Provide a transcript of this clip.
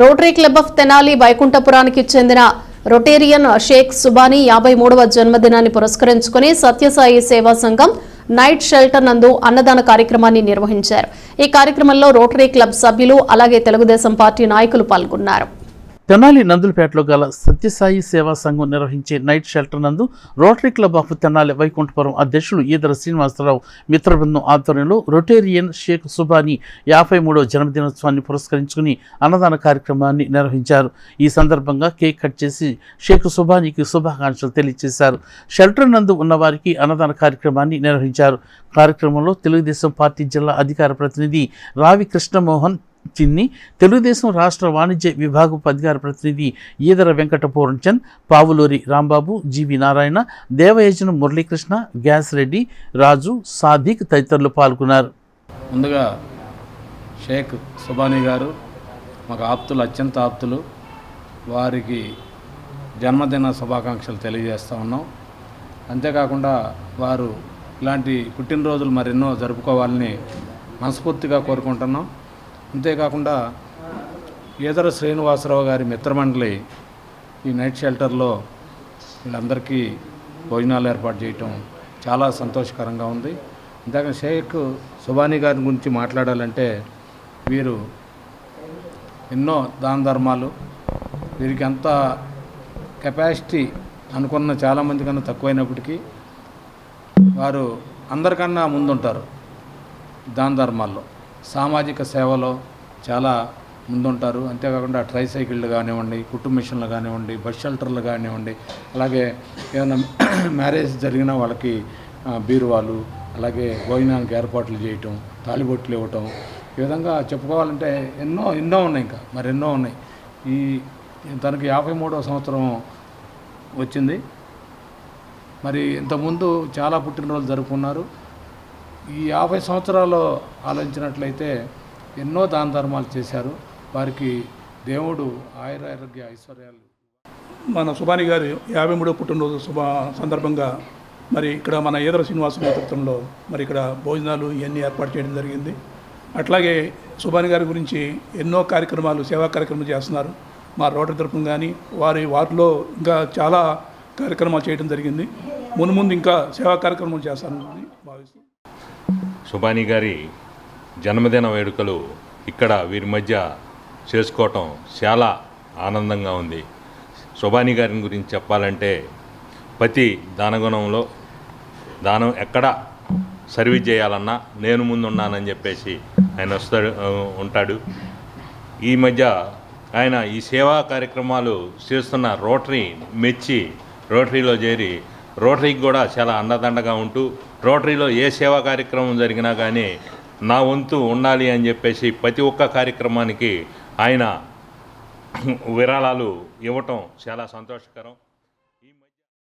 Rotary club of Tenali వైకుంఠపురానికి చెందిన Rotarian Sheikh Subhani యాభై మూడవ జన్మదినాన్ని పురస్కరించుకుని సత్యసాయి సేవా సంఘం నైట్ షెల్టర్ నందు అన్నదాన కార్యక్రమాన్ని నిర్వహించారు. ఈ కార్యక్రమంలో రోటరీ క్లబ్ సభ్యులు అలాగే తెలుగుదేశం పార్టీ నాయకులు పాల్గొన్నారు. తెనాలి నందులపేటలో గల సత్యసాయి సేవా సంఘం నిర్వహించే నైట్ షెల్టర్ నందు Rotary club of Tenali Vaikunthapuram అధ్యక్షులు ఈదర శ్రీనివాసరావు మిత్రబృందం ఆధ్వర్యంలో రొటేరియన్ షేక్ సుబాని యాభై మూడవ జన్మదినోత్సవాన్ని పురస్కరించుకుని అన్నదాన కార్యక్రమాన్ని నిర్వహించారు. ఈ సందర్భంగా కేక్ కట్ చేసి షేక్ సుబానీకి శుభాకాంక్షలు తెలియజేశారు. షెల్టర్ నందు ఉన్నవారికి అన్నదాన కార్యక్రమాన్ని నిర్వహించారు. కార్యక్రమంలో తెలుగుదేశం పార్టీ జిల్లా అధికార ప్రతినిధి రావి కృష్ణమోహన్ చిన్ని తెలుగుదేశం రాష్ట్ర వాణిజ్య విభాగ అధికార ప్రతినిధి ఈదర వెంకట పూర్ణచంద్ పావులూరి రాంబాబు జీవి నారాయణ దేవయజన మురళీకృష్ణ గ్యాస్ రెడ్డి రాజు సాదిక్ తదితరులు పాల్గొన్నారు. ముందుగా షేక్ సుబానీ గారు మాకు ఆప్తులు అత్యంత ఆప్తులు. వారికి జన్మదిన శుభాకాంక్షలు తెలియజేస్తూ ఉన్నాం. అంతేకాకుండా వారు ఇలాంటి పుట్టినరోజులు మరెన్నో జరుపుకోవాలని మనస్ఫూర్తిగా కోరుకుంటున్నాం. అంతేకాకుండా ఈదర శ్రీనివాసరావు గారి మిత్రమండలి ఈ నైట్ షెల్టర్లో వీళ్ళందరికీ భోజనాలు ఏర్పాటు చేయటం చాలా సంతోషకరంగా ఉంది. ఇందాక షేక్ సుబానీ గారి గురించి మాట్లాడాలంటే వీరు ఎన్నో దాన ధర్మాలు వీరికి అంత కెపాసిటీ అనుకున్న చాలామంది కన్నా తక్కువైనప్పటికీ వారు అందరికన్నా ముందుంటారు దాన ధర్మాల్లో. సామాజిక సేవలో చాలా ముందుంటారు. అంతేకాకుండా ట్రైసైకిళ్ళు కానివ్వండి కుటుంబ మిషన్లు కానివ్వండి బస్ షెల్టర్లు కానివ్వండి అలాగే ఏమైనా మ్యారేజ్ జరిగినా వాళ్ళకి బీరువాలు అలాగే భోజనానికి ఏర్పాట్లు చేయటం తాలిబొట్లు ఇవ్వటం ఈ విధంగా చెప్పుకోవాలంటే ఎన్నో ఎన్నో ఉన్నాయి ఇంకా. మరి ఎన్నో ఉన్నాయి. ఈ తనకి యాభై మూడవ సంవత్సరం వచ్చింది. మరి ఇంతకుముందు చాలా పుట్టినరోజులు జరుపుకున్నారు. ఈ యాభై సంవత్సరాలు ఆలోచించినట్లయితే ఎన్నో దాన ధర్మాలు చేశారు. వారికి దేవుడు ఆయురారోగ్య ఐశ్వర్యాలు. మన సుభాని గారి యాభై మూడో పుట్టినరోజు శుభ సందర్భంగా మరి ఇక్కడ మన ఈదర శ్రీనివాస నేతృత్వంలో మరి ఇక్కడ భోజనాలు ఇవన్నీ ఏర్పాటు చేయడం జరిగింది. అట్లాగే సుభాని గారి గురించి ఎన్నో కార్యక్రమాలు సేవా కార్యక్రమాలు చేస్తున్నారు. మా రోటరీ తరఫున కానీ వారి వారిలో ఇంకా చాలా కార్యక్రమాలు చేయడం జరిగింది. మున్ముందు ఇంకా సేవా కార్యక్రమాలు చేస్తానని భావిస్తున్నాను సుబానీ గారి జన్మదిన వేడుకలు ఇక్కడ వీరి మధ్య చేసుకోవటం చాలా ఆనందంగా ఉంది. సుబాని గారిని గురించి చెప్పాలంటే ప్రతి దానగుణంలో దానం ఎక్కడ సర్వీస్ చేయాలన్నా నేను ముందున్నానని చెప్పేసి ఆయన వస్తాడు ఉంటాడు. ఈ మధ్య ఆయన ఈ సేవా కార్యక్రమాలు చేస్తున్న రోటరీ మెచ్చి రోటరీలో చేరి రోటరీకి కూడా చాలా అండదండగా ఉంటూ రోటరీలో ఏ సేవా కార్యక్రమం జరిగినా కానీ నా వంతు ఉండాలి అని చెప్పేసి ప్రతి ఒక్క కార్యక్రమానికి ఆయన విరాళాలు ఇవ్వటం చాలా సంతోషకరం.